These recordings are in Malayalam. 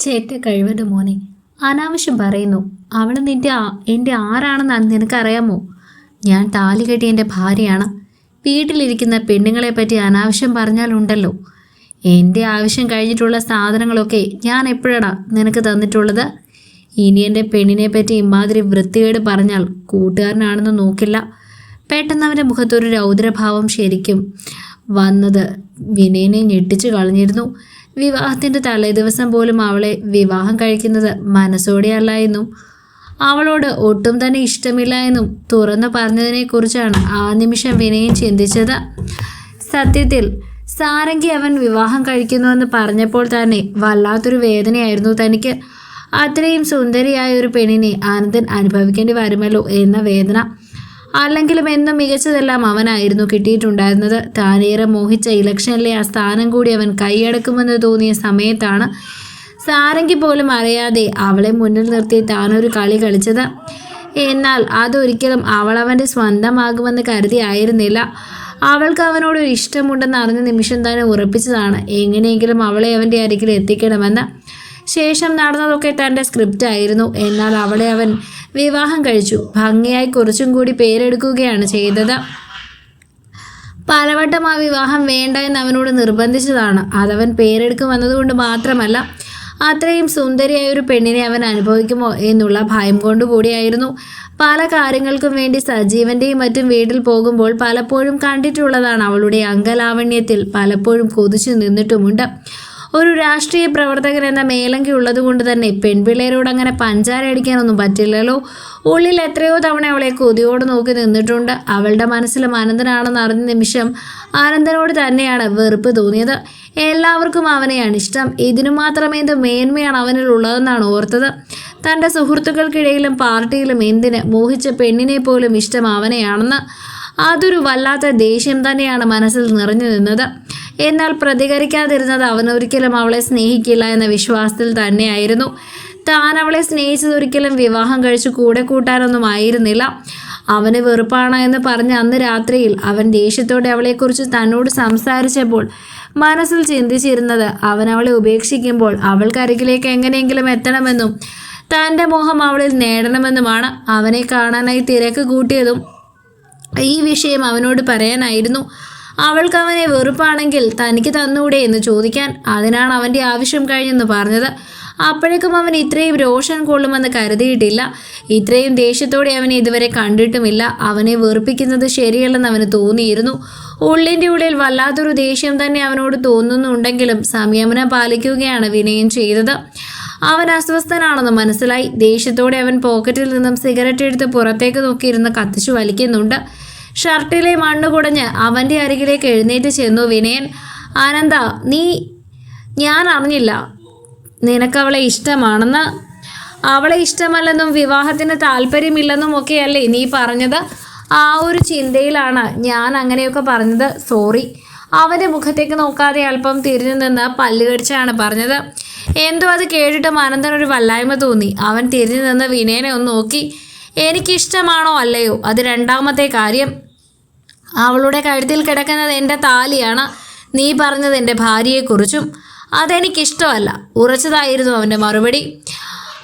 ചേട്ട കഴിവത് മോനെ. അനാവശ്യം പറയുന്നു അവൾ നിന്റെ എന്റെ ആരാണെന്ന് നിനക്കറിയാമോ? ഞാൻ താലി കെട്ടിയ എന്റെ ഭാര്യയാണ്. വീട്ടിലിരിക്കുന്ന പെണ്ണുങ്ങളെ പറ്റി അനാവശ്യം പറഞ്ഞാലുണ്ടല്ലോ എന്റെ ആവശ്യം കഴിഞ്ഞിട്ടുള്ള സാധനങ്ങളൊക്കെ ഞാൻ എപ്പോഴാണ് നിനക്ക് തന്നിട്ടുള്ളത്? ഇനി എന്റെ പെണ്ണിനെ പറ്റി ഇമാതിരി വൃത്തികേട് പറഞ്ഞാൽ കൂട്ടുകാരനാണെന്ന് നോക്കില്ല. പെട്ടെന്ന് അവന്റെ മുഖത്തൊരു രൗദ്രഭാവം ശരിക്കും വന്നത് വിനയനെ ഞെട്ടിച്ചു കളഞ്ഞിരുന്നു. വിവാഹത്തിന്റെ തലേദിവസം പോലും അവളെ വിവാഹം കഴിക്കുന്നത് മനസ്സോടെയല്ലായെന്നും അവളോട് ഒട്ടും തന്നെ ഇഷ്ടമില്ല എന്നും തുറന്നു പറഞ്ഞതിനെക്കുറിച്ചാണ് ആ നിമിഷം വിനയം ചിന്തിച്ചത്. സത്യത്തിൽ സാരംഗി അവൻ വിവാഹം കഴിക്കുന്നുവെന്ന് പറഞ്ഞപ്പോൾ തന്നെ വല്ലാത്തൊരു വേദനയായിരുന്നു തനിക്ക്. അത്രയും സുന്ദരിയായ ഒരു പെണ്ണിനെ ആനന്ദൻ അനുഭവിക്കേണ്ടി വരുമല്ലോ എന്ന വേദന അല്ലെങ്കിലും എന്നും മികച്ചതെല്ലാം അവനായിരുന്നു കിട്ടിയിട്ടുണ്ടായിരുന്നത്. താനേറെ മോഹിച്ച ഇലക്ഷനിലെ ആ സ്ഥാനം കൂടി അവൻ കൈയടക്കുമെന്ന് തോന്നിയ സമയത്താണ് സാരംഗി പോലും അറിയാതെ അവളെ മുന്നിൽ നിർത്തി താനൊരു കളി കളിച്ചത്. എന്നാൽ അതൊരിക്കലും അവൾ അവന്റെ സ്വന്തമാകുമെന്ന് കരുതിയായിരുന്നില്ല അവൾക്ക് അവനോട് ഒരു ഇഷ്ടമുണ്ടെന്ന് അറിഞ്ഞ നിമിഷം തന്നെ ഉറപ്പിച്ചതാണ്. എങ്ങനെയെങ്കിലും അവളെ അവന്റെ അരികിൽ എത്തിക്കണമെന്ന്. ശേഷം നടന്നതൊക്കെ തന്റെ സ്ക്രിപ്റ്റ് ആയിരുന്നു. എന്നാൽ അവളെ അവൻ വിവാഹം കഴിച്ചു. ഭംഗിയായി കുറച്ചും കൂടി പേരെടുക്കുകയാണ് ചെയ്തത്. പലവട്ടം ആ വിവാഹം വേണ്ട എന്ന് അവനോട് നിർബന്ധിച്ചതാണ്. അതവൻ പേരെടുക്കുമെന്നതുകൊണ്ട് മാത്രമല്ല അത്രയും സുന്ദരിയായ ഒരു പെണ്ണിനെ അവൻ അനുഭവിക്കുമോ എന്നുള്ള ഭയം കൊണ്ടുകൂടിയായിരുന്നു പല കാര്യങ്ങൾക്കും വേണ്ടി സജീവന്റെയും മറ്റും വീട്ടിൽ പോകുമ്പോൾ പലപ്പോഴും കണ്ടിട്ടുള്ളതാണ് അവളുടെ അങ്കലാവണ്യത്തിൽ പലപ്പോഴും കൊതിച്ചു നിന്നിട്ടുമുണ്ട്. ഒരു രാഷ്ട്രീയ പ്രവർത്തകൻ എന്ന മേലങ്കി ഉള്ളതുകൊണ്ട് തന്നെ പെൺപിള്ളേരോട് അങ്ങനെ പഞ്ചാര അടിക്കാനൊന്നും പറ്റില്ലല്ലോ. ഉള്ളിൽ എത്രയോ തവണ അവളെ കൊതിയോട് നോക്കി നിന്നിട്ടുണ്ട്. അവളുടെ മനസ്സിലും അനന്തനാണെന്ന് അറിഞ്ഞ നിമിഷം ആനന്ദനോട് തന്നെയാണ് വെറുപ്പ് തോന്നിയത്. എല്ലാവർക്കും അവനെയാണ് ഇഷ്ടം. ഇതിനു മാത്രമേ എന്ത് മേന്മയാണ് അവനിൽ ഉള്ളതെന്നാണ് ഓർത്തത്. തന്റെ സുഹൃത്തുക്കൾക്കിടയിലും പാർട്ടിയിലും എന്തിന് മോഹിച്ച പെണ്ണിനെ പോലും ഇഷ്ടം അവനെയാണെന്ന്. അതൊരു വല്ലാത്ത ദേഷ്യം തന്നെയാണ് മനസ്സിൽ നിറഞ്ഞു നിന്നത്. എന്നാൽ പ്രതികരിക്കാതിരുന്നത് അവനൊരിക്കലും അവളെ സ്നേഹിക്കില്ല എന്ന വിശ്വാസത്തിൽ തന്നെയായിരുന്നു. താൻ അവളെ സ്നേഹിച്ചതൊരിക്കലും വിവാഹം കഴിച്ച് കൂടെ കൂട്ടാനൊന്നും ആയിരുന്നില്ല. അവന് വെറുപ്പാണ് എന്ന് പറഞ്ഞ് അന്ന് രാത്രിയിൽ അവൻ ദേഷ്യത്തോടെ അവളെക്കുറിച്ച് തന്നോട് സംസാരിച്ചപ്പോൾ മനസ്സിൽ ചിന്തിച്ചിരുന്നത് അവൻ അവളെ ഉപേക്ഷിക്കുമ്പോൾ അവൾക്കരികിലേക്ക് എങ്ങനെയെങ്കിലും എത്തണമെന്നും തന്റെ മോഹം അവളിൽ നേടണമെന്നുമാണ് അവനെ കാണാനായി തിരക്ക് കൂട്ടിയതും ഈ വിഷയം അവനോട് പറയാനായിരുന്നു. അവൾക്ക് അവനെ വെറുപ്പാണെങ്കിൽ തനിക്ക് തന്നൂടെ എന്ന് ചോദിക്കാൻ അതിനാണ് അവന്റെ ആവശ്യം കഴിഞ്ഞെന്ന് പറഞ്ഞത്. അപ്പോഴേക്കും അവൻ ഇത്രയും രോഷൻ കൊള്ളുമെന്ന് കരുതിയിട്ടില്ല. ഇത്രയും ദേഷ്യത്തോടെ അവനെ ഇതുവരെ കണ്ടിട്ടുമില്ല. അവനെ വെറുപ്പിക്കുന്നത് ശരിയല്ലെന്ന് അവന് തോന്നിയിരുന്നു. ഉള്ളിന്റെ ഉള്ളിൽ വല്ലാത്തൊരു ദേഷ്യം തന്നെ അവനോട് തോന്നുന്നുണ്ടെങ്കിലും സംയമനം പാലിക്കുകയാണ് വിനയം ചെയ്തത്. അവൻ അസ്വസ്ഥനാണെന്ന് മനസ്സിലായി. ദേഷ്യത്തോടെ അവൻ പോക്കറ്റിൽ നിന്നും സിഗരറ്റ് എടുത്ത് പുറത്തേക്ക് നോക്കിയിരുന്ന് കത്തിച്ചു വലിക്കുന്നുണ്ട്. ഷർട്ടിലെ മണ്ണ് കുടഞ്ഞ് അവന്റെ അരികിലേക്ക് എഴുന്നേറ്റ് ചെന്നു. വിനയൻ ആനന്ദ നീ ഞാൻ അറിഞ്ഞില്ല. നിനക്കവളെ ഇഷ്ടമാണെന്ന്. അവളെ ഇഷ്ടമല്ലെന്നും വിവാഹത്തിന് താല്പര്യമില്ലെന്നും ഒക്കെയല്ലേ നീ പറഞ്ഞത്? ആ ഒരു ചിന്തയിലാണ് ഞാൻ അങ്ങനെയൊക്കെ പറഞ്ഞത്. സോറി. അവന്റെ മുഖത്തേക്ക് നോക്കാതെ അല്പം തിരിഞ്ഞു നിന്ന് പല്ലുകടിച്ചാണ് പറഞ്ഞത്. എന്തോ അത് കേട്ടിട്ടും ഒരു വല്ലായ്മ തോന്നി. അവൻ തിരിഞ്ഞു നിന്ന് വിനയനെ ഒന്ന് നോക്കി. എനിക്കിഷ്ടമാണോ അല്ലയോ? അത് രണ്ടാമത്തെ കാര്യം. അവളുടെ കഴുത്തിൽ കിടക്കുന്നത് എന്റെ താലിയാണ്. നീ പറഞ്ഞത് എന്റെ ഭാര്യയെക്കുറിച്ചും അതെനിക്കിഷ്ടമല്ല. ഉറച്ചതായിരുന്നു അവന്റെ മറുപടി.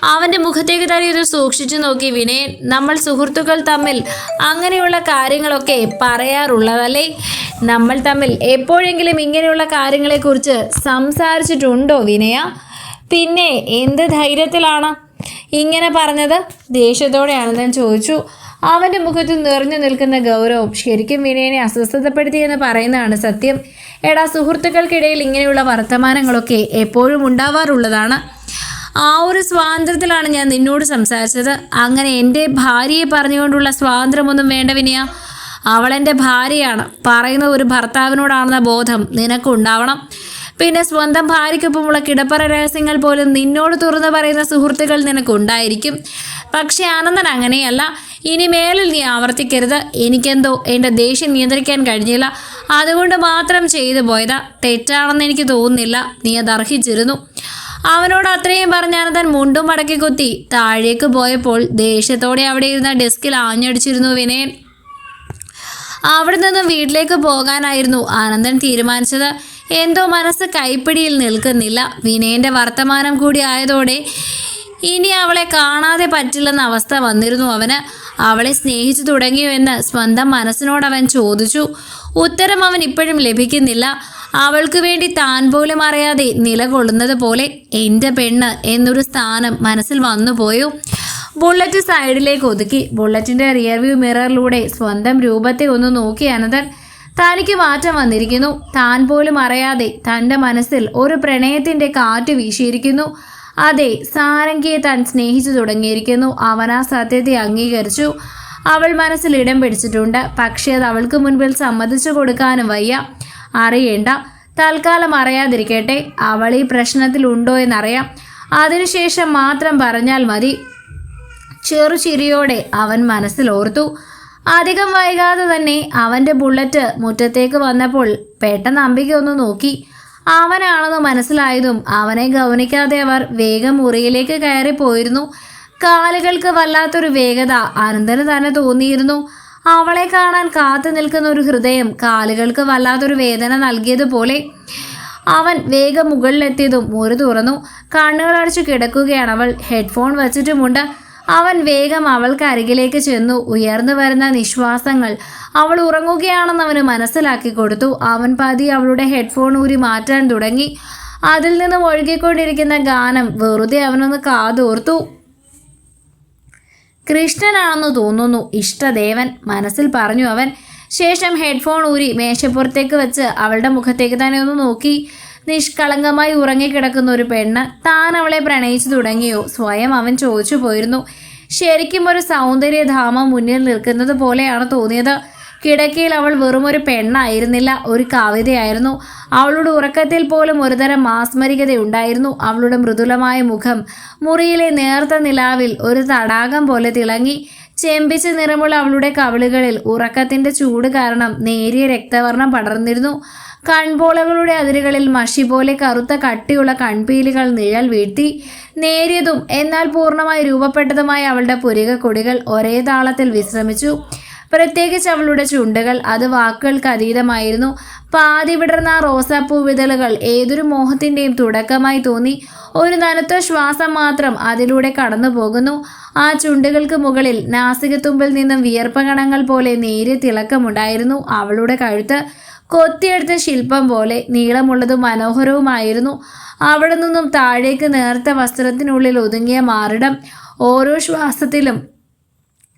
അവന്റെ മുഖത്തേക്ക് തന്നെ ഇത് സൂക്ഷിച്ചു നോക്കി വിനയൻ നമ്മൾ സുഹൃത്തുക്കൾ തമ്മിൽ അങ്ങനെയുള്ള കാര്യങ്ങളൊക്കെ പറയാറുള്ളതല്ലേ? നമ്മൾ തമ്മിൽ എപ്പോഴെങ്കിലും ഇങ്ങനെയുള്ള കാര്യങ്ങളെക്കുറിച്ച് സംസാരിച്ചിട്ടുണ്ടോ വിനയ? പിന്നെ എന്ത് ധൈര്യത്തിലാണ്? ഇങ്ങനെ പറഞ്ഞത്. ദേഷ്യത്തോടെയാണെന്ന് ഞാൻ ചോദിച്ചു. അവന്റെ മുഖത്ത് നിറഞ്ഞു നിൽക്കുന്ന ഗൗരവം ശരിക്കും വിനയനെ അസ്വസ്ഥതപ്പെടുത്തി എന്ന് പറയുന്നതാണ് സത്യം. എടാ സുഹൃത്തുക്കൾക്കിടയിൽ ഇങ്ങനെയുള്ള വർത്തമാനങ്ങളൊക്കെ എപ്പോഴും ഉണ്ടാവാറുള്ളതാണ്. ആ ഒരു സ്വാതന്ത്ര്യത്തിലാണ് ഞാൻ നിന്നോട് സംസാരിച്ചത്. അങ്ങനെ എന്റെ ഭാര്യയെ പറഞ്ഞുകൊണ്ടുള്ള സ്വാതന്ത്ര്യമൊന്നും വേണ്ട വിനയ. അവളെന്റെ ഭാര്യയാണ്. പറയുന്ന ഒരു ഭർത്താവിനോടാണെന്ന ബോധം നിനക്കുണ്ടാവണം. പിന്നെ സ്വന്തം ഭാര്യയ്ക്കൊപ്പമുള്ള കിടപ്പറ രഹസ്യങ്ങൾ പോലും നിന്നോട് തുറന്നു പറയുന്ന സുഹൃത്തുക്കൾ നിനക്കുണ്ടായിരിക്കും. പക്ഷേ ആനന്ദൻ അങ്ങനെയല്ല. ഇനി മേലിൽ നീ ആവർത്തിക്കരുത്. എനിക്കെന്തോ എന്റെ ദേഷ്യം നിയന്ത്രിക്കാൻ കഴിഞ്ഞില്ല. അതുകൊണ്ട് മാത്രം ചെയ്തു പോയതാ. തെറ്റാണെന്ന് എനിക്ക് തോന്നുന്നില്ല. നീ അത് അർഹിച്ചിരുന്നു. അവനോട് അത്രയും പറഞ്ഞ അനന്തൻ മുണ്ടും മടക്കി കുത്തി. താഴേക്ക് പോയപ്പോൾ ദേഷ്യത്തോടെ അവിടെ ഇരുന്ന ഡെസ്കിൽ ആഞ്ഞടിച്ചിരുന്നു വിനയൻ. അവിടെ നിന്നും വീട്ടിലേക്ക് പോകാനായിരുന്നു ആനന്ദൻ തീരുമാനിച്ചത്. എന്തോ മനസ്സ് കൈപ്പിടിയിൽ നിൽക്കുന്നില്ല. വിനയന്റെ വർത്തമാനം കൂടി ആയതോടെ ഇനി അവളെ കാണാതെ പറ്റില്ലെന്ന അവസ്ഥ വന്നിരുന്നു അവന്. അവളെ സ്നേഹിച്ചു തുടങ്ങിയോ എന്ന് സ്വന്തം മനസ്സിനോട് അവൻ ചോദിച്ചു. ഉത്തരം അവൻ ഇപ്പോഴും ലഭിക്കുന്നില്ല. അവൾക്ക് വേണ്ടി താൻ പോലും അറിയാതെ നിലകൊള്ളുന്നത് പോലെ എന്റെ പെണ്ണ് എന്നൊരു സ്ഥാനം മനസ്സിൽ വന്നുപോയോ ബുള്ളറ്റ് സൈഡിലേക്ക് ഒതുക്കി. ബുള്ളറ്റിന്റെ റിയർവ്യൂ മിററിലൂടെ സ്വന്തം രൂപത്തെ ഒന്ന് നോക്കി അനന്തൻ. തനിക്ക് മാറ്റം വന്നിരിക്കുന്നു. താൻ പോലും അറിയാതെ തന്റെ മനസ്സിൽ ഒരു പ്രണയത്തിന്റെ കാറ്റ് വീശിയിരിക്കുന്നു. അതെ സാരംഗിയെ താൻ സ്നേഹിച്ചു തുടങ്ങിയിരിക്കുന്നു. അവൻ ആ സത്യത്തെ അംഗീകരിച്ചു. അവൾ മനസ്സിൽ ഇടം പിടിച്ചിട്ടുണ്ട്. പക്ഷേ അത് അവൾക്ക് മുൻപിൽ സമ്മതിച്ചു കൊടുക്കാനും വയ്യ. അറിയേണ്ട. തൽക്കാലം അറിയാതിരിക്കട്ടെ. അവൾ ഈ പ്രശ്നത്തിൽ ഉണ്ടോ എന്നറിയാം. അതിനുശേഷം മാത്രം പറഞ്ഞാൽ മതി. ചെറുചിരിയോടെ അവൻ മനസ്സിൽ ഓർത്തു. അധികം വൈകാതെ തന്നെ അവന്റെ ബുള്ളറ്റ് മുറ്റത്തേക്ക് വന്നപ്പോൾ പെട്ടെന്ന് അമ്പിക ഒന്ന് നോക്കി. അവനാണെന്ന് മനസ്സിലായതും അവനെ ഗൗനിക്കാതെ അവർ വേഗം മുറിയിലേക്ക് കയറി പോയിരുന്നു. കാലുകൾക്ക് വല്ലാത്തൊരു വേഗത അനന്തന് തന്നെ തോന്നിയിരുന്നു. അവളെ കാണാൻ കാത്തു നിൽക്കുന്ന ഒരു ഹൃദയം കാലുകൾക്ക് വല്ലാത്തൊരു വേദന നൽകിയതുപോലെ. അവൻ വേഗം മുകളിലെത്തിയതും മുറി തുറന്നു. കണ്ണുകളടച്ചു കിടക്കുകയാണ് അവൾ. ഹെഡ്ഫോൺ വച്ചിട്ടുമുണ്ട്. അവൻ വേഗം അവൾക്ക് അരികിലേക്ക് ചെന്നു. ഉയർന്നു വരുന്ന നിശ്വാസങ്ങൾ അവൾ ഉറങ്ങുകയാണെന്ന് അവന് മനസ്സിലാക്കി കൊടുത്തു. അവൻ പതി അവളുടെ ഹെഡ്ഫോൺ ഊരി മാറ്റാൻ തുടങ്ങി. അതിൽ നിന്ന് ഒഴുകിക്കൊണ്ടിരിക്കുന്ന ഗാനം വെറുതെ അവനൊന്ന് കാതോർത്തു. കൃഷ്ണനാണെന്ന് തോന്നുന്നു. ഇഷ്ടദേവൻ മനസ്സിൽ പറഞ്ഞു അവൻ. ശേഷം ഹെഡ്ഫോൺ ഊരി മേശപ്പുറത്തേക്ക് വെച്ച് അവളുടെ മുഖത്തേക്ക് തന്നെ ഒന്ന് നോക്കി. നിഷ്കളങ്കമായി ഉറങ്ങിക്കിടക്കുന്ന ഒരു പെണ്ണ് താൻ അവളെ പ്രണയിച്ചു തുടങ്ങിയോ? സ്വയം അവൻ ചോദിച്ചു പോയിരുന്നു. ശരിക്കും ഒരു സൗന്ദര്യധാമം മുന്നിൽ നിൽക്കുന്നത് പോലെയാണ് തോന്നിയത്. കിടക്കയിൽ അവൾ വെറും ഒരു പെണ്ണായിരുന്നില്ല ഒരു കവിതയായിരുന്നു. അവളുടെ ഉറക്കത്തിൽ പോലും ഒരുതരം മാസ്മരികതയുണ്ടായിരുന്നു അവളുടെ മൃദുലമായ മുഖം മുറിയിലെ നേർത്ത നിലാവിൽ ഒരു തടാകം പോലെ തിളങ്ങി. ചെമ്പിച്ച നിറമുള്ള അവളുടെ കവിളുകളിൽ ഉറക്കത്തിന്റെ ചൂട് കാരണം നേരിയ രക്തവർണം പടർന്നിരുന്നു. കൺപോളകളുടെ അതിരുകളിൽ മഷി പോലെ കറുത്ത കട്ടിയുള്ള കൺപീലുകൾ നിഴൽ വീഴ്ത്തി. നേരിയതും എന്നാൽ പൂർണമായി രൂപപ്പെട്ടതുമായ അവളുടെ പുരികക്കൊടികൾ ഒരേ താളത്തിൽ വിശ്രമിച്ചു. പ്രത്യേകിച്ച് അവളുടെ ചുണ്ടുകൾ അത് വാക്കുകൾക്ക് അതീതമായിരുന്നു. പാതി വിടർന്ന റോസാപ്പൂ വിതളുകൾ ഏതൊരു മോഹത്തിന്റെയും തുടക്കമായി തോന്നി. ഒരു നനത്ത ശ്വാസം മാത്രം അതിലൂടെ കടന്നു പോകുന്നു. ആ ചുണ്ടുകൾക്ക് മുകളിൽ നാസികത്തുമ്പിൽ നിന്നും വിയർപ്പ കണങ്ങൾ പോലെ നേരിയ തിളക്കമുണ്ടായിരുന്നു അവളുടെ കഴുത്ത്. കൊത്തിയെടുത്ത ശില്പം പോലെ നീളമുള്ളതും മനോഹരവുമായിരുന്നു. അവിടെ നിന്നും താഴേക്ക് നേർത്ത വസ്ത്രത്തിനുള്ളിൽ ഒതുങ്ങിയ മാറിടം. ഓരോ ശ്വാസത്തിലും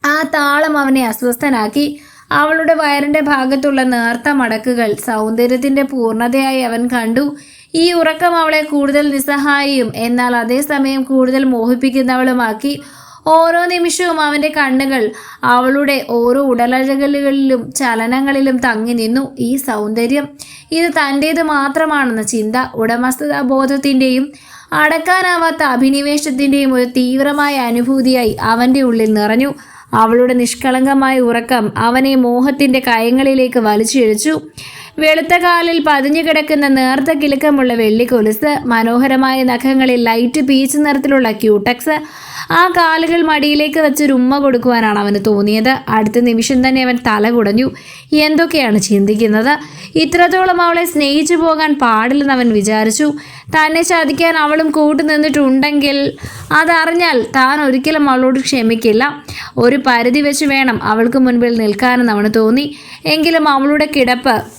ആ താളം അവനെ അസ്വസ്ഥനാക്കി. അവളുടെ വയറിന്റെ ഭാഗത്തുള്ള നേർത്ത മടക്കുകൾ സൗന്ദര്യത്തിന്റെ പൂർണതയായി അവൻ കണ്ടു. ഈ ഉറക്കം അവളെ കൂടുതൽ നിസ്സഹായിയും എന്നാൽ അതേസമയം കൂടുതൽ മോഹിപ്പിക്കുന്നവളുമാക്കി. ഓരോ നിമിഷവും അവന്റെ കണ്ണുകൾ അവളുടെ ഓരോ ഉടലഴകലുകളിലും ചലനങ്ങളിലും തങ്ങി നിന്നു. ഈ സൗന്ദര്യം ഇത് തന്റേത് മാത്രമാണെന്ന ചിന്ത ഉടമസ്ഥതാ ബോധത്തിന്റെയും അടക്കാനാവാത്ത അഭിനിവേശത്തിന്റെയും ഒരു തീവ്രമായ അനുഭൂതിയായി അവന്റെ ഉള്ളിൽ നിറഞ്ഞു. അവളുടെ നിഷ്കളങ്കമായ ഉറക്കം അവനെ മോഹത്തിന്റെ കയങ്ങളിലേക്ക് വലിച്ചിഴച്ചു. വെളുത്ത കാലിൽ പതിഞ്ഞു കിടക്കുന്ന നേർത്ത കിലുക്കമുള്ള വെള്ളിക്കൊലുസ് മനോഹരമായ നഖങ്ങളിൽ ലൈറ്റ് പീച്ച് നിറത്തിലുള്ള ക്യൂട്ടക്സ് ആ കാലുകൾ മടിയിലേക്ക് വെച്ചൊരു ഉമ്മ കൊടുക്കുവാനാണ് അവന് തോന്നിയത്. അടുത്ത നിമിഷം തന്നെ അവൻ തല കുടഞ്ഞു. എന്തൊക്കെയാണ് ചിന്തിക്കുന്നത്? ഇത്രത്തോളം അവളെ സ്നേഹിച്ചു പോകാൻ പാടില്ലെന്ന് അവൻ വിചാരിച്ചു. തന്നെ ചതിക്കാൻ അവളും കൂട്ടു നിന്നിട്ടുണ്ടെങ്കിൽ അതറിഞ്ഞാൽ താൻ ഒരിക്കലും അവളോട് ക്ഷമിക്കില്ല. ഒരു പരിധി വെച്ച് വേണം അവൾക്ക് മുൻപിൽ നിൽക്കാനെന്ന് അവന് തോന്നി. എങ്കിലും അവളുടെ കിടപ്പ്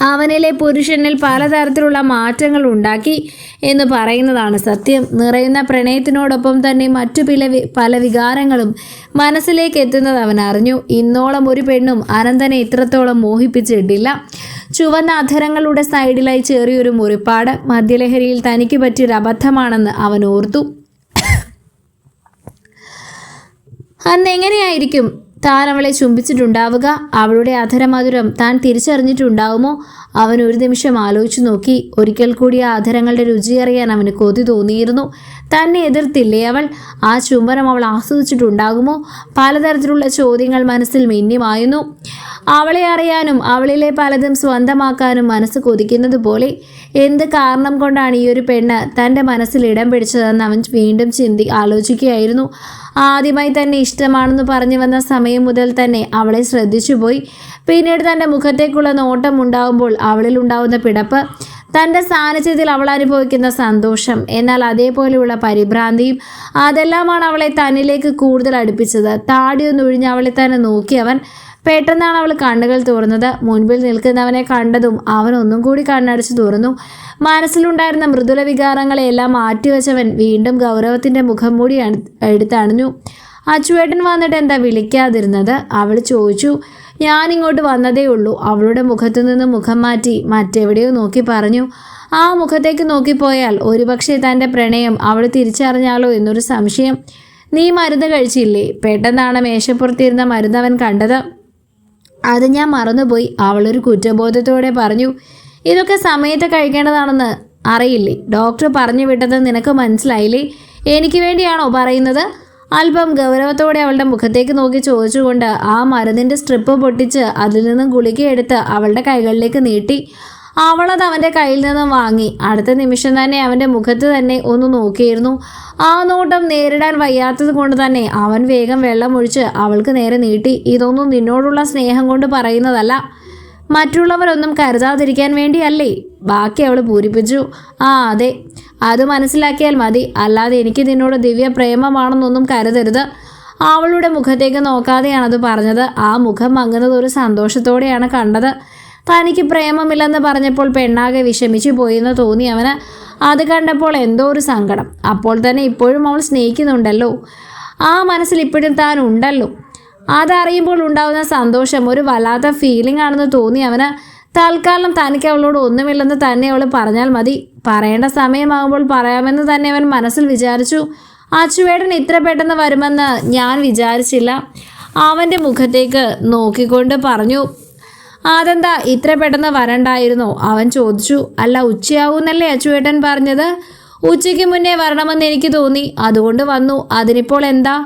അവനിലെ പുരുഷനിൽ പലതരത്തിലുള്ള മാറ്റങ്ങൾ ഉണ്ടാക്കി എന്ന് പറയുന്നതാണ് സത്യം. നിറയുന്ന പ്രണയത്തിനോടൊപ്പം തന്നെ മറ്റു പല പല വികാരങ്ങളും മനസ്സിലേക്ക് എത്തുന്നത് അവൻ അറിഞ്ഞു. ഇന്നോളം ഒരു പെണ്ണും അനന്തനെ ഇത്രത്തോളം മോഹിപ്പിച്ചിട്ടില്ല. ചുവന്ന അധരങ്ങളുടെ സൈഡിലായി ചെറിയൊരു മുറിപ്പാട്. മദ്യലഹരിയിൽ തനിക്ക് പറ്റിയൊരു അബദ്ധമാണെന്ന് അവൻ ഓർത്തു. അന്ന് എങ്ങനെയായിരിക്കും താൻ അവളെ ചുംബിച്ചിട്ടുണ്ടാവുക. അവളുടെ അധരമധുരം താൻ തിരിച്ചറിഞ്ഞിട്ടുണ്ടാവുമോ? അവൻ ഒരു നിമിഷം ആലോചിച്ചു നോക്കി. ഒരിക്കൽ കൂടി ആ അധരങ്ങളുടെ രുചി അറിയാൻ അവന് കൊതി തോന്നിയിരുന്നു. തന്നെ എതിർത്തില്ലേ? അവൾ ആ ചുംബനം അവൾ ആസ്വദിച്ചിട്ടുണ്ടാകുമോ? പലതരത്തിലുള്ള ചോദ്യങ്ങൾ മനസ്സിൽ മിന്നിമായുന്നു. അവളെ അറിയാനും അവളിലെ പലതും സ്വന്തമാക്കാനും മനസ്സ് കൊതിക്കുന്നത് പോലെ എന്ത് കാരണം കൊണ്ടാണ് ഈ ഒരു പെണ്ണ് തന്റെ മനസ്സിൽ ഇടം പിടിച്ചതെന്ന് അവൻ വീണ്ടും ചിന്തി ആലോചിക്കുകയായിരുന്നു. ആദ്യമായി തന്നെ ഇഷ്ടമാണെന്ന് പറഞ്ഞു വന്ന സമയം മുതൽ തന്നെ അവളെ ശ്രദ്ധിച്ചുപോയി. പിന്നീട് തന്റെ മുഖത്തേക്കുള്ള നോട്ടം ഉണ്ടാകുമ്പോൾ അവളിൽ ഉണ്ടാവുന്ന പിടപ്പ് തന്റെ സാന്നിധ്യത്തിൽ അവൾ അനുഭവിക്കുന്ന സന്തോഷം എന്നാൽ അതേപോലെയുള്ള പരിഭ്രാന്തിയും അതെല്ലാമാണ് അവളെ തന്നിലേക്ക് കൂടുതൽ അടുപ്പിച്ചത്. താടിയൊന്നൊഴിഞ്ഞ് അവളെ തന്നെ നോക്കിയവൻ പെട്ടെന്നാണ് അവൾ കണ്ണുകൾ തുറന്നത്. മുൻപിൽ നിൽക്കുന്നവനെ കണ്ടതും അവൻ ഒന്നും കൂടി കണ്ണടച്ച് തുറന്നു. മനസ്സിലുണ്ടായിരുന്ന മൃദുല വികാരങ്ങളെല്ലാം മാറ്റിവെച്ചവൻ വീണ്ടും ഗൗരവത്തിന്റെ മുഖം മൂടി എടുത്തണിഞ്ഞു. അച്ചുവേട്ടൻ വന്നിട്ട് എന്താ വിളിക്കാതിരുന്നത്? അവൾ ചോദിച്ചു. ഞാൻ ഇങ്ങോട്ട് വന്നതേ ഉള്ളൂ. അവളുടെ മുഖത്തു നിന്ന് മുഖം മാറ്റി മറ്റെവിടെയോ നോക്കി പറഞ്ഞു. ആ മുഖത്തേക്ക് നോക്കിപ്പോയാൽ ഒരുപക്ഷെ തന്റെ പ്രണയം അവൾ തിരിച്ചറിഞ്ഞാലോ എന്നൊരു സംശയം. നീ മരുന്ന് കഴിച്ചില്ലേ? പെട്ടെന്നാണ് മേശപ്പുറത്തിരുന്ന മരുന്ന് അവൻ കണ്ടത്. അത് ഞാൻ മറന്നുപോയി. അവളൊരു കുറ്റബോധത്തോടെ പറഞ്ഞു. ഇതൊക്കെ സമയത്ത് കഴിക്കേണ്ടതാണെന്ന് അറിയില്ലേ? ഡോക്ടർ പറഞ്ഞു വിട്ടത് നിനക്ക് മനസ്സിലായില്ലേ? എനിക്ക് വേണ്ടിയാണോ പറയുന്നത്? അല്പം ഗൗരവത്തോടെ അവളുടെ മുഖത്തേക്ക് നോക്കി ചോദിച്ചുകൊണ്ട് ആ മരുന്നിന്റെ സ്ട്രിപ്പ് പൊട്ടിച്ച് അതിൽ നിന്നും ഗുളികയെടുത്ത് അവളുടെ കൈകളിലേക്ക് നീട്ടി. അവളത് അവന്റെ കയ്യിൽ നിന്നും വാങ്ങി. അടുത്ത നിമിഷം തന്നെ അവന്റെ മുഖത്ത് തന്നെ ഒന്ന് നോക്കിയിരുന്നു. ആ നോട്ടം നേരിടാൻ വയ്യാത്തത് കൊണ്ട് തന്നെ അവൻ വേഗം വെള്ളമൊഴിച്ച് അവൾക്ക് നേരെ നീട്ടി. ഇതൊന്നും നിന്നോടുള്ള സ്നേഹം കൊണ്ട് പറയുന്നതല്ല. മറ്റുള്ളവരൊന്നും കരുതാതിരിക്കാൻ വേണ്ടിയല്ലേ? ബാക്കി അവൾ പൂരിപ്പിച്ചു. ആ അതെ. അത് മനസ്സിലാക്കിയാൽ മതി. അല്ലാതെ എനിക്ക് നിന്നോട് ദിവ്യ പ്രേമമാണെന്നൊന്നും കരുതരുത്. അവളുടെ മുഖത്തേക്ക് നോക്കാതെയാണ് അത് പറഞ്ഞത്. ആ മുഖം മങ്ങുന്നത് ഒരു സന്തോഷത്തോടെയാണ് കണ്ടത്. തനിക്ക് പ്രേമമില്ലെന്ന് പറഞ്ഞപ്പോൾ പെണ്ണാകെ വിഷമിച്ചു പോയെന്ന് തോന്നി അവന്. അത് കണ്ടപ്പോൾ എന്തോ ഒരു സങ്കടം. അപ്പോൾ തന്നെ ഇപ്പോഴും അവൾ സ്നേഹിക്കുന്നുണ്ടല്ലോ. ആ മനസ്സിൽ ഇപ്പോഴും താൻ ഉണ്ടല്ലോ. അതറിയുമ്പോൾ ഉണ്ടാകുന്ന സന്തോഷം ഒരു വല്ലാത്ത ഫീലിംഗ് ആണെന്ന് തോന്നി അവന്. തൽക്കാലം തനിക്ക് അവളോട് ഒന്നുമില്ലെന്ന് തന്നെ അവൾ പറഞ്ഞാൽ മതി. പറയേണ്ട സമയമാകുമ്പോൾ പറയാമെന്ന് തന്നെ അവൻ മനസ്സിൽ വിചാരിച്ചു. അച്ചുവേട്ടൻ ഇത്ര പെട്ടെന്ന് വരുമെന്ന് ഞാൻ വിചാരിച്ചില്ല. അവന്റെ മുഖത്തേക്ക് നോക്കിക്കൊണ്ട് പറഞ്ഞു അതെന്താ ഇത്ര പെട്ടെന്ന് വരണ്ടായിരുന്നോ? അവൻ ചോദിച്ചു. അല്ല ഉച്ചയാവുന്നല്ലേ അച്ചുവേട്ടൻ പറഞ്ഞത്? ഉച്ചയ്ക്ക് മുന്നേ വരണമെന്ന് എനിക്ക് തോന്നി. അതുകൊണ്ട് വന്നു. അതിനിപ്പോൾ എന്താ?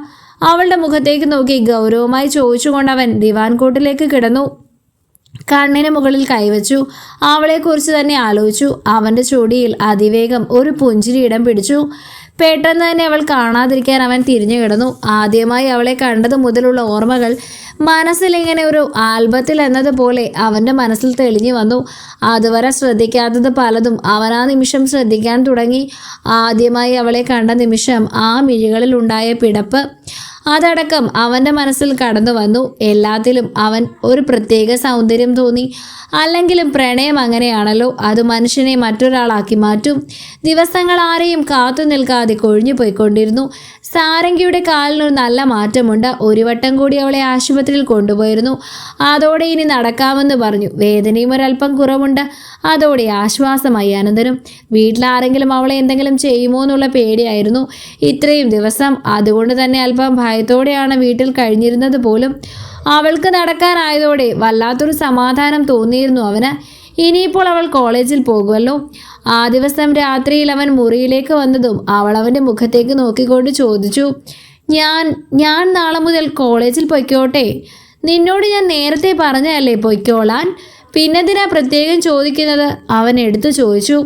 അവളുടെ മുഖത്തേക്ക് നോക്കി ഗൗരവമായി ചോദിച്ചുകൊണ്ട് അവൻ ദിവാൻ കോട്ടിലേക്ക് കിടന്നു. കണ്ണിന് മുകളിൽ കൈവച്ചു. അവളെക്കുറിച്ച് തന്നെ ആലോചിച്ചു. അവന്റെ ചുടിയിൽ അതിവേഗം ഒരു പുഞ്ചിരി ഇടം പിടിച്ചു. പെട്ടെന്ന് തന്നെ അവൾ കാണാതിരിക്കാൻ അവൻ തിരിഞ്ഞു കിടന്നു. ആദ്യമായി അവളെ കണ്ടത് മുതലുള്ള ഓർമ്മകൾ മനസ്സിൽ ഇങ്ങനെ ഒരു ആൽബത്തിൽ എന്നതുപോലെ അവന്റെ മനസ്സിൽ തെളിഞ്ഞു വന്നു. അതുവരെ ശ്രദ്ധിക്കാത്തത് പലതും അവൻ ആ നിമിഷം ശ്രദ്ധിക്കാൻ തുടങ്ങി. ആദ്യമായി അവളെ കണ്ട നിമിഷം ആ മിഴികളിൽ ഉണ്ടായ പിടപ്പ്. അതടക്കം അവന്റെ മനസ്സിൽ കടന്നു വന്നു. എല്ലാത്തിലും അവൻ ഒരു പ്രത്യേക സൗന്ദര്യം തോന്നി. അല്ലെങ്കിലും പ്രണയം അങ്ങനെയാണല്ലോ. അത് മനുഷ്യനെ മറ്റൊരാളാക്കി മാറ്റും. ദിവസങ്ങൾ ആരെയും കാത്തു നിൽക്കാതെ കൊഴിഞ്ഞു പോയിക്കൊണ്ടിരുന്നു. സാരംഗിയുടെ കാലിനൊരു നല്ല മാറ്റമുണ്ട്. ഒരു വട്ടം കൂടി അവളെ ആശുപത്രിയിൽ കൊണ്ടുപോയിരുന്നു. അതോടെ ഇനി നടക്കാമെന്ന് പറഞ്ഞു. വേദനയും ഒരല്പം കുറവുണ്ട്. അതോടെ ആശ്വാസമായി അനന്തനും. വീട്ടിലാരെങ്കിലും അവളെ എന്തെങ്കിലും ചെയ്യുമോ എന്നുള്ള പേടിയായിരുന്നു. ഇത്രയും ദിവസം അതുകൊണ്ട് തന്നെ അല്പം ഭയത്തോടെയാണ് വീട്ടിൽ കഴിഞ്ഞിരുന്നത് പോലും. അവൾക്ക് നടക്കാനായതോടെ വല്ലാത്തൊരു സമാധാനം തോന്നിയിരുന്നു അവന്. ഇനിയിപ്പോൾ അവൾ കോളേജിൽ പോകുമല്ലോ. ആ ദിവസം രാത്രിയിൽ അവൻ മുറിയിലേക്ക് വന്നതും അവൾ അവന്റെ മുഖത്തേക്ക് നോക്കിക്കൊണ്ട് ചോദിച്ചു ഞാൻ ഞാൻ നാളെ മുതൽ കോളേജിൽ പൊയ്ക്കോട്ടെ? നിന്നോട് ഞാൻ നേരത്തെ പറഞ്ഞതല്ലേ പൊയ്ക്കോളാൻ? പിന്നെന്തിനാ പ്രത്യേകം ചോദിക്കുന്നത്? അവൻ എടുത്തു ചോദിച്ചു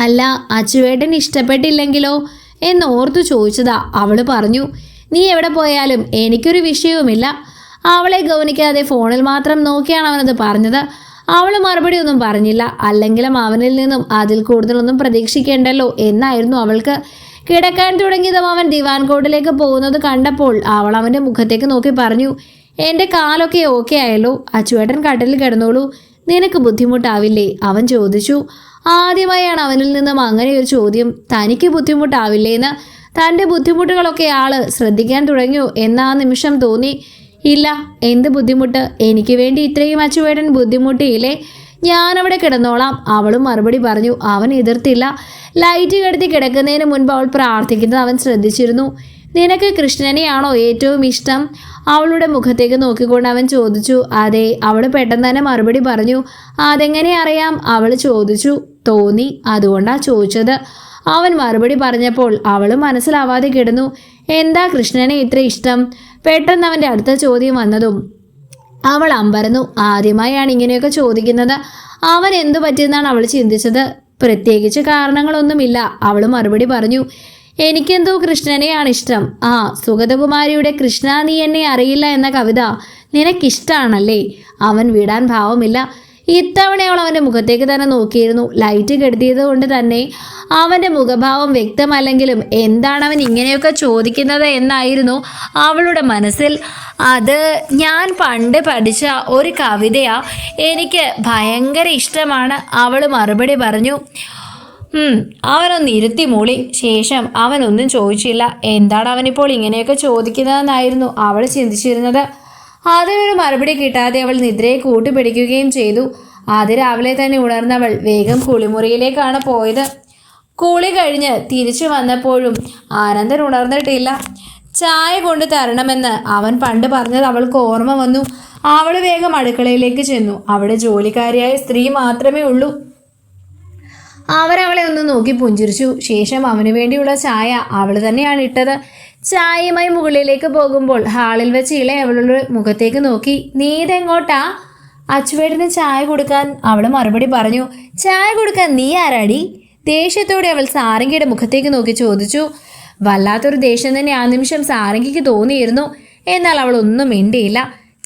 അല്ല അച്ചുവേട്ടൻ ഇഷ്ടപ്പെട്ടില്ലെങ്കിലോ? എന്നോർത്തു ചോദിച്ചതാ അവൾ പറഞ്ഞു നീ എവിടെ പോയാലും എനിക്കൊരു വിഷയവുമില്ല. അവളെ ഗൗനിക്കാതെ ഫോണിൽ മാത്രം നോക്കിയാണ് അവനത് പറഞ്ഞത്. അവൾ മറുപടി ഒന്നും പറഞ്ഞില്ല. അല്ലെങ്കിലും അവനിൽ നിന്നും അതിൽ കൂടുതലൊന്നും പ്രതീക്ഷിക്കേണ്ടല്ലോ എന്നായിരുന്നു അവൾക്ക്. കിടക്കാൻ തുടങ്ങിയതും അവൻ ദിവാൻ കോട്ടിലേക്ക് പോകുന്നത് കണ്ടപ്പോൾ അവൾ അവന്റെ മുഖത്തേക്ക് നോക്കി പറഞ്ഞു എന്റെ കാലൊക്കെ ഓക്കെ ആയല്ലോ. അച്ചുവേട്ടൻ കട്ടിൽ കിടന്നോളൂ. നിനക്ക് ബുദ്ധിമുട്ടാവില്ലേ? അവൻ ചോദിച്ചു. ആദ്യമായാണ് അവനിൽ നിന്നും അങ്ങനെ ഒരു ചോദ്യം. തനിക്ക് ബുദ്ധിമുട്ടാവില്ലേന്ന് തന്റെ ബുദ്ധിമുട്ടുകളൊക്കെ ആൾ ശ്രദ്ധിക്കാൻ തുടങ്ങി എന്ന ആ നിമിഷം തോന്നി. ഇല്ല എന്ത് ബുദ്ധിമുട്ട്? എനിക്ക് വേണ്ടി ഇത്രയും അച്ചുവേടൻ ബുദ്ധിമുട്ടിയില്ലേ? ഞാനവിടെ കിടന്നോളാം. അവളും മറുപടി പറഞ്ഞു അവൻ എതിർത്തില്ല. ലൈറ്റ് കെടുത്തി കിടക്കുന്നതിന് മുൻപ് അവൾ പ്രാർത്ഥിക്കുന്നത് അവൻ ശ്രദ്ധിച്ചിരുന്നു. നിനക്ക് കൃഷ്ണനെയാണോ ഏറ്റവും ഇഷ്ടം? അവളുടെ മുഖത്തേക്ക് നോക്കിക്കൊണ്ട് അവൻ ചോദിച്ചു. അതെ. അവൾ പെട്ടെന്ന് തന്നെ മറുപടി പറഞ്ഞു. അതെങ്ങനെ അറിയാം? അവൾ ചോദിച്ചു. തോന്നി. അതുകൊണ്ടാണ് ചോദിച്ചത്. അവൻ മറുപടി പറഞ്ഞപ്പോൾ അവളും മനസ്സിലാവാതെ കിടന്നു. എന്താ കൃഷ്ണനെ ഇത്ര ഇഷ്ടം? പെട്ടെന്ന് അവന്റെ അടുത്ത ചോദ്യം വന്നതും അവൾ അമ്പരന്നു. ആദ്യമായാണ് ഇങ്ങനെയൊക്കെ ചോദിക്കുന്നത്. അവൻ എന്തു പറ്റിയെന്നാണ് അവൾ ചിന്തിച്ചത്? പ്രത്യേകിച്ച് കാരണങ്ങളൊന്നുമില്ല. അവൾ മറുപടി പറഞ്ഞു. എനിക്കെന്തോ കൃഷ്ണനെയാണ് ഇഷ്ടം. ആ സുഗതകുമാരിയുടെ കൃഷ്ണ നീ എന്നെ അറിയില്ല എന്ന കവിത നിനക്കിഷ്ടാണല്ലേ? അവൻ വിടാൻ ഭാവമില്ല. ഇത്തവണ അവൾ അവന്റെ മുഖത്തേക്ക് തന്നെ നോക്കിയിരുന്നു. ലൈറ്റ് കെടുത്തിയത് കൊണ്ട് തന്നെ അവന്റെ മുഖഭാവം വ്യക്തമല്ലെങ്കിലും എന്താണ് അവൻ ഇങ്ങനെയൊക്കെ ചോദിക്കുന്നത് എന്നായിരുന്നു അവളുടെ മനസ്സിൽ. അത് ഞാൻ പണ്ട് പഠിച്ച ഒരു കവിതയാ. എനിക്ക് ഭയങ്കര ഇഷ്ടമാണ്. അവൾ മറുപടി പറഞ്ഞു അവനൊന്ന് ഇരുത്തി മൂളി. ശേഷം അവനൊന്നും ചോദിച്ചില്ല. എന്താണ് അവനിപ്പോൾ ഇങ്ങനെയൊക്കെ ചോദിക്കുന്നതെന്നായിരുന്നു അവൾ ചിന്തിച്ചിരുന്നത്. അതിനൊരു മറുപടി കിട്ടാതെ അവൾ നിദ്രയെ കൂട്ടുപിടിക്കുകയും ചെയ്തു. അത് രാവിലെ തന്നെ ഉണർന്നവൾ വേഗം കുളിമുറിയിലേക്കാണ് പോയത്. കുളി കഴിഞ്ഞ് തിരിച്ചു വന്നപ്പോഴും ആനന്ദൻ ഉണർന്നിട്ടില്ല. ചായ കൊണ്ട് തരണമെന്ന് അവൻ പണ്ട് പറഞ്ഞത് അവൾക്ക് ഓർമ്മ വന്നു. അവൾ വേഗം അടുക്കളയിലേക്ക് ചെന്നു. അവിടെ ജോലിക്കാരിയായ സ്ത്രീ മാത്രമേ ഉള്ളൂ. അവരവളെ ഒന്ന് നോക്കി പുഞ്ചിരിച്ചു. ശേഷം അവന് വേണ്ടിയുള്ള ചായ അവൾ തന്നെയാണ് ഇട്ടത്. ചായയുമായി മുകളിലേക്ക് പോകുമ്പോൾ ഹാളിൽ വെച്ച് ഇള അവളുടെ മുഖത്തേക്ക് നോക്കി. നീതെങ്ങോട്ടാ അച്ചുവേട്ടന് ചായ കൊടുക്കാൻ അവൾ മറുപടി പറഞ്ഞു. ചായ കൊടുക്കാൻ നീ ആരാടി? ദേഷ്യത്തോടെ അവൾ സാരംഗിയുടെ മുഖത്തേക്ക് നോക്കി ചോദിച്ചു. വല്ലാത്തൊരു ദേഷ്യം തന്നെ ആ നിമിഷം സാരംഗിക്ക് തോന്നിയിരുന്നു. എന്നാൽ അവൾ ഒന്നും മിണ്ടിയില്ല.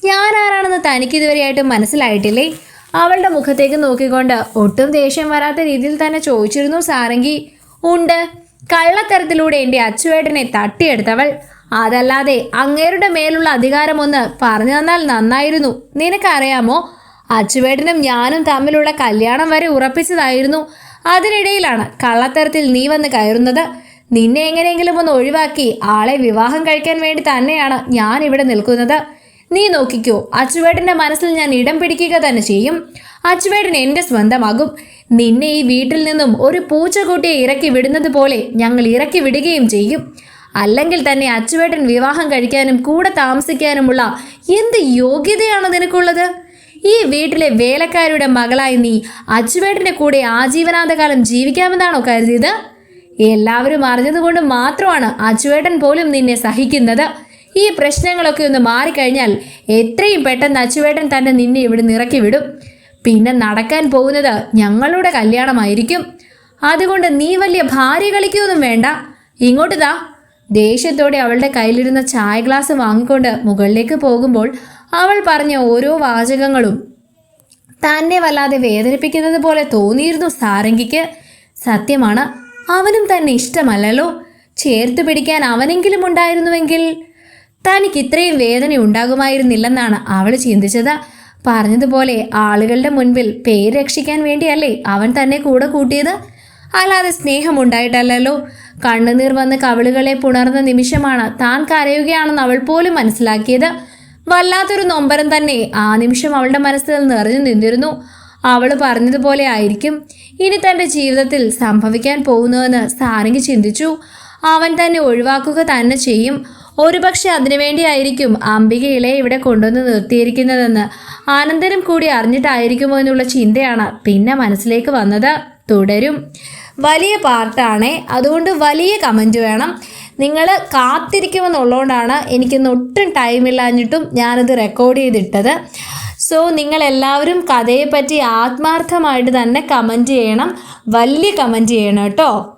ഞാൻ ആരാണെന്ന് തനിക്ക് ഇതുവരെയായിട്ട് മനസ്സിലായിട്ടില്ലേ? അവളുടെ മുഖത്തേക്ക് നോക്കിക്കൊണ്ട് ഒട്ടും ദേഷ്യം വരാത്ത രീതിയിൽ തന്നെ ചോദിച്ചിരുന്നു സാരംഗി. ഉണ്ട്. കള്ളത്തരത്തിലൂടെ എന്റെ അച്ചുവേട്ടനെ തട്ടിയെടുത്തവൾ. അതല്ലാതെ അങ്ങേരുടെ മേലുള്ള അധികാരമൊന്ന് പറഞ്ഞു തന്നാൽ നന്നായിരുന്നു. നിനക്കറിയാമോ? അച്ചുവേട്ടനും ഞാനും തമ്മിലുള്ള കല്യാണം വരെ ഉറപ്പിച്ചതായിരുന്നു. അതിനിടയിലാണ് കള്ളത്തരത്തിൽ നീ വന്ന് കയറുന്നത്. നിന്നെ എങ്ങനെയെങ്കിലും ഒന്ന് ഒഴിവാക്കി ആളെ വിവാഹം കഴിക്കാൻ വേണ്ടി തന്നെയാണ് ഞാൻ ഇവിടെ നിൽക്കുന്നത്. നീ നോക്കിക്കോ അച്ചുവേട്ടന്റെ മനസ്സിൽ ഞാൻ ഇടം പിടിക്കുക തന്നെ ചെയ്യും. അച്ചുവേട്ടൻ എന്റെ സ്വന്തമാകും. നിന്നെ ഈ വീട്ടിൽ നിന്നും ഒരു പൂച്ചക്കുട്ടിയെ ഇറക്കി വിടുന്നത് പോലെ ഞങ്ങൾ ഇറക്കി വിടുകയും ചെയ്യും. അല്ലെങ്കിൽ തന്നെ അച്ചുവേട്ടൻ വിവാഹം കഴിക്കാനും കൂടെ താമസിക്കാനുമുള്ള എന്ത് യോഗ്യതയാണ് നിനക്കുള്ളത്? ഈ വീട്ടിലെ വേലക്കാരുടെ മകളായി നീ അച്ചുവേട്ടന്റെ കൂടെ ആജീവനാന്തകാലം ജീവിക്കാമെന്നാണോ കരുതിയത്? എല്ലാവരും അറിഞ്ഞതുകൊണ്ട് മാത്രമാണ് അച്ചുവേട്ടൻ പോലും നിന്നെ സഹിക്കുന്നത്. ഈ പ്രശ്നങ്ങളൊക്കെ ഒന്ന് മാറിക്കഴിഞ്ഞാൽ എത്രയും പെട്ടെന്ന് അച്ചുവേട്ടൻ തന്നെ നിന്നെ ഇവിടെ നിറക്കി വിടും. പിന്നെ നടക്കാൻ പോകുന്നത് ഞങ്ങളുടെ കല്യാണമായിരിക്കും. അതുകൊണ്ട് നീ വലിയ ഭാര്യ കളിക്കൊന്നും വേണ്ട. ഇങ്ങോട്ട് താ ദേഷ്യത്തോടെ അവളുടെ കയ്യിലിരുന്ന ചായ ഗ്ലാസ് വാങ്ങിക്കൊണ്ട് മുകളിലേക്ക് പോകുമ്പോൾ അവൾ പറഞ്ഞ ഓരോ വാചകങ്ങളും തന്നെ വല്ലാതെ വേദനിപ്പിക്കുന്നത് പോലെ തോന്നിയിരുന്നു സാരംഗിക്ക്. സത്യമാണ് അവനും തന്നെ ഇഷ്ടമല്ലല്ലോ. ചേർത്ത് പിടിക്കാൻ അവനെങ്കിലും ഉണ്ടായിരുന്നുവെങ്കിൽ തനിക്ക് ഇത്രയും വേദന ഉണ്ടാകുമായിരുന്നില്ലെന്നാണ് അവൾ ചിന്തിച്ചത്. പറഞ്ഞതുപോലെ ആളുകളുടെ മുൻപിൽ പേര് രക്ഷിക്കാൻ വേണ്ടിയല്ലേ അവൻ തന്നെ കൂടെ കൂട്ടിയത്? അല്ലാതെ സ്നേഹമുണ്ടായിട്ടല്ലല്ലോ. കണ്ണുനീർ വന്ന് കവിളുകളെ പുണർന്ന നിമിഷമാണ് താൻ കരയുകയാണെന്ന് അവൾ പോലും മനസ്സിലാക്കിയത്. വല്ലാത്തൊരു നൊമ്പരം തന്നെ ആ നിമിഷം അവളുടെ മനസ്സിൽ നിറഞ്ഞു നിന്നിരുന്നു. അവൾ പറഞ്ഞതുപോലെ ആയിരിക്കും. ഇനി തന്റെ ജീവിതത്തിൽ സംഭവിക്കാൻ പോകുന്നുവെന്ന് സാരംഗി ചിന്തിച്ചു. അവൻ തന്നെ ഒഴിവാക്കുക തന്നെ ചെയ്യും. ഒരുപക്ഷെ അതിനുവേണ്ടിയായിരിക്കും അംബിക ഇളയെ ഇവിടെ കൊണ്ടുവന്ന് നിർത്തിയിരിക്കുന്നതെന്ന് ആനന്ദനും കൂടി അറിഞ്ഞിട്ടായിരിക്കുമോ എന്നുള്ള ചിന്തയാണ് പിന്നെ മനസ്സിലേക്ക് വന്നത്. തുടരും. വലിയ പാർട്ടാണേ. അതുകൊണ്ട് വലിയ കമന്റ് വേണം. നിങ്ങൾ കാത്തിരിക്കുമെന്നുള്ളതുകൊണ്ടാണ് എനിക്കിന്ന് ഒട്ടും ടൈമില്ലാഞ്ഞിട്ടും ഞാനത് റെക്കോർഡ് ചെയ്തിട്ടത്. സോ നിങ്ങളെല്ലാവരും കഥയെപ്പറ്റി ആത്മാർത്ഥമായിട്ട് തന്നെ കമന്റ് ചെയ്യണം. വലിയ കമന്റ് ചെയ്യണം കേട്ടോ.